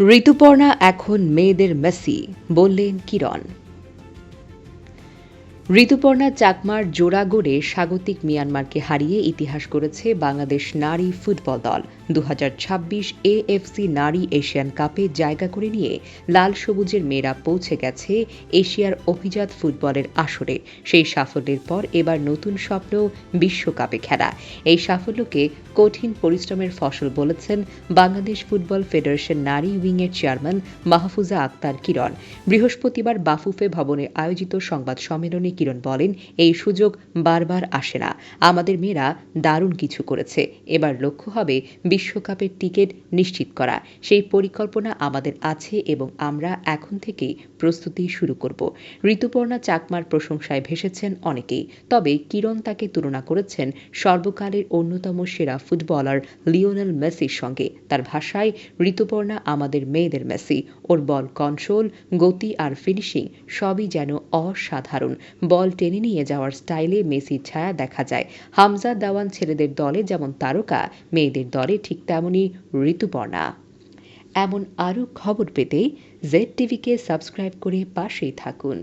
ঋতুপর্ণা এখন মেয়েদের মেসি বললেন কিরণ। ঋতুপর্ণা চাকমার জোড়া গড়ে স্বাগতিক মিয়ানমারকে হারিয়ে ইতিহাস করেছে বাংলাদেশ নারী ফুটবল দল। দু হাজার ছাব্বিশ এএফসি নারী এশিয়ান কাপে জায়গা করে নিয়ে লাল সবুজের মেয়েরা পৌঁছে গেছে এশিয়ার অভিজাত ফুটবলের আসরে। সেই সাফল্যের পর এবার নতুন স্বপ্ন বিশ্বকাপে খেলা। এই সাফল্যকে কঠিন পরিশ্রমের ফসল বলেছেন বাংলাদেশ ফুটবল ফেডারেশন নারী উইংয়ের চেয়ারম্যান মাহফুজা আক্তার কিরণ। বৃহস্পতিবার বাফুফে ভবনে আয়োজিত সংবাদ সম্মেলনে কিরণ বলেন, এই সুযোগ বারবার আসে না। আমাদের মেয়েরা দারুণ কিছু করেছে। এবার লক্ষ্য হবে বিশ্বকাপের টিকিট নিশ্চিত করা। সেই পরিকল্পনা আমাদের আছে এবং আমরা এখন থেকেই প্রস্তুতি শুরু করব। ঋতুপর্ণা চাকমার প্রশংসায় ভেসেছেন অনেকেই। তবে কিরণ তাকে তুলনা করেছেন সর্বকালের অন্যতম সেরা ফুটবলার লিওনেল মেসির সঙ্গে। তার ভাষায়, ঋতুপর্ণা আমাদের মেয়েদের মেসি। ওর বল কন্ট্রোল, গতি আর ফিনিশিং সবই যেন অসাধারণ। বল টেনে নিয়ে যাওয়ার স্টাইলে মেসির ছায়া দেখা যায়। হামজা দাওয়ান ছেলেদের দলে যেমন তারকা, মেয়েদের দলে ঠিক তেমনই ঋতুপর্ণা। এমন আরও খবর পেতে জেড টিভিকে সাবস্ক্রাইব করে পাশেই থাকুন।